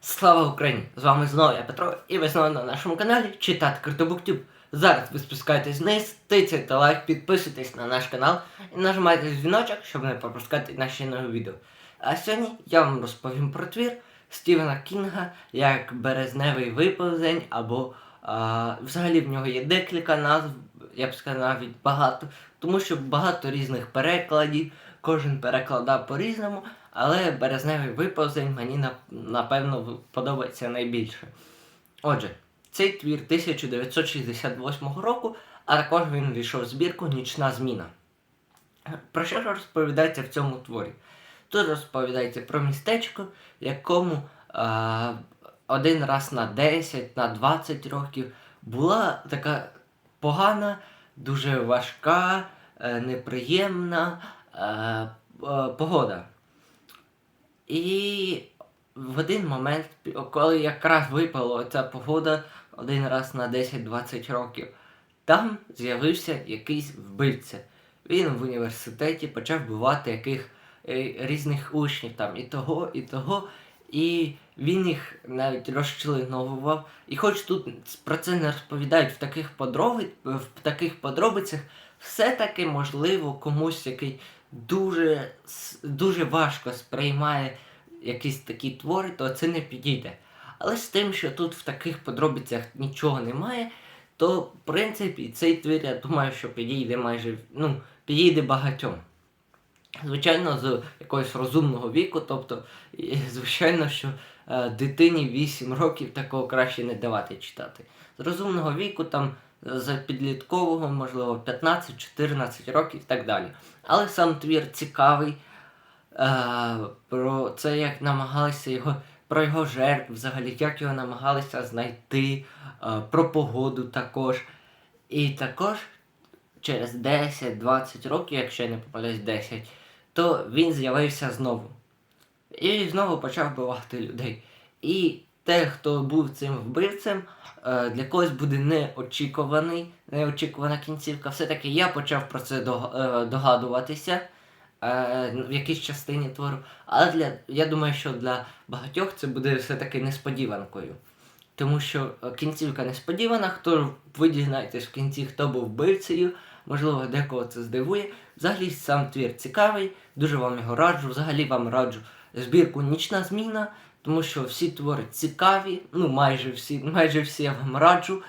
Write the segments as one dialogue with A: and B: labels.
A: Слава Україні! З вами знову я Петро, і ви знову на нашому каналі Читати Картобуктюб. Зараз ви спускаєтесь вниз, тицяйте лайк, підписуйтесь на наш канал і нажимайте дзвіночок, щоб не пропускати наші нові відео. А сьогодні я вам розповім про твір Стівена Кінга як березневий виповзень, або а, взагалі в нього є декілька назв, я б сказав навіть багато, тому що багато різних перекладів, кожен перекладав по-різному, але березневий виповзень мені напевно подобається найбільше. Отже, цей твір 1968 року, а також він війшов в збірку Нічна зміна. Про що ж розповідається в цьому творі? Тут розповідається про містечко, якому а, один раз на 10, на 20 років була така погана, дуже важка, е, неприємна е, е, погода. І в один момент, коли якраз випала ця погода один раз на 10-20 років, там з'явився якийсь вбивця. Він в університеті почав вбивати яких е, різних учнів, там і того, і того. І він їх навіть розчленовував. І хоч тут про це не розповідають в таких, подроби, в таких подробицях, все-таки можливо комусь, який дуже, дуже важко сприймає якісь такі твори, то це не підійде. Але з тим, що тут в таких подробицях нічого немає, то в принципі цей твір, я думаю, що підійде майже ну, підійде багатьом. Звичайно, з якогось розумного віку, тобто, звичайно, що е, дитині 8 років такого краще не давати читати. З розумного віку, там, з підліткового, можливо, 15-14 років і так далі. Але сам твір цікавий, е, про це, як намагалися його, про його жертв, взагалі, як його намагалися знайти, е, про погоду також. І також через 10-20 років, якщо я не попадаюсь 10, то він з'явився знову. І знову почав вбивати людей. І те, хто був цим вбивцем, е, для когось буде неочікуваний, неочікувана кінцівка. Все-таки я почав про це е, догадуватися е, в якійсь частині твору. Але для, я думаю, що для багатьох це буде все-таки несподіванкою. Тому що кінцівка несподівана, хто ви дізнаєтесь в кінці, хто був вбивцею, можливо, декого це здивує. Взагалі сам твір цікавий, дуже вам його раджу. Взагалі вам раджу збірку Нічна зміна, тому що всі твори цікаві, ну майже всі, майже всі я вам раджу.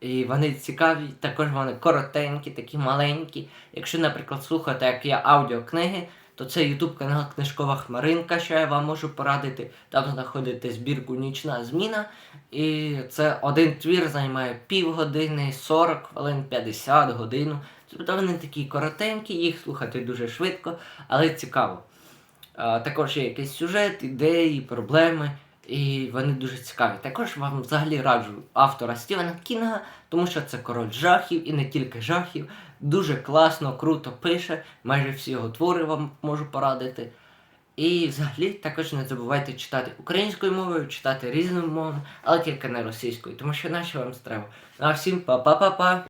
A: І вони цікаві, також вони коротенькі, такі маленькі. Якщо, наприклад, слухати, як я аудіокниги, то це YouTube канал Книжкова Хмаринка, що я вам можу порадити. Там знаходите збірку Нічна зміна. І це один твір займає півгодини, 40 хвилин, 50 годину. Тобто вони такі коротенькі, їх слухати дуже швидко, але цікаво. Також є якийсь сюжет, ідеї, проблеми, і вони дуже цікаві. Також вам взагалі раджу автора Стівена Кінга, тому що це король жахів і не тільки жахів. Дуже класно, круто пише. Майже всі його твори вам можу порадити. І взагалі також не забувайте читати українською мовою, читати різними мовами, але тільки не російською, тому що наші вам треба. А всім па-па-па-па!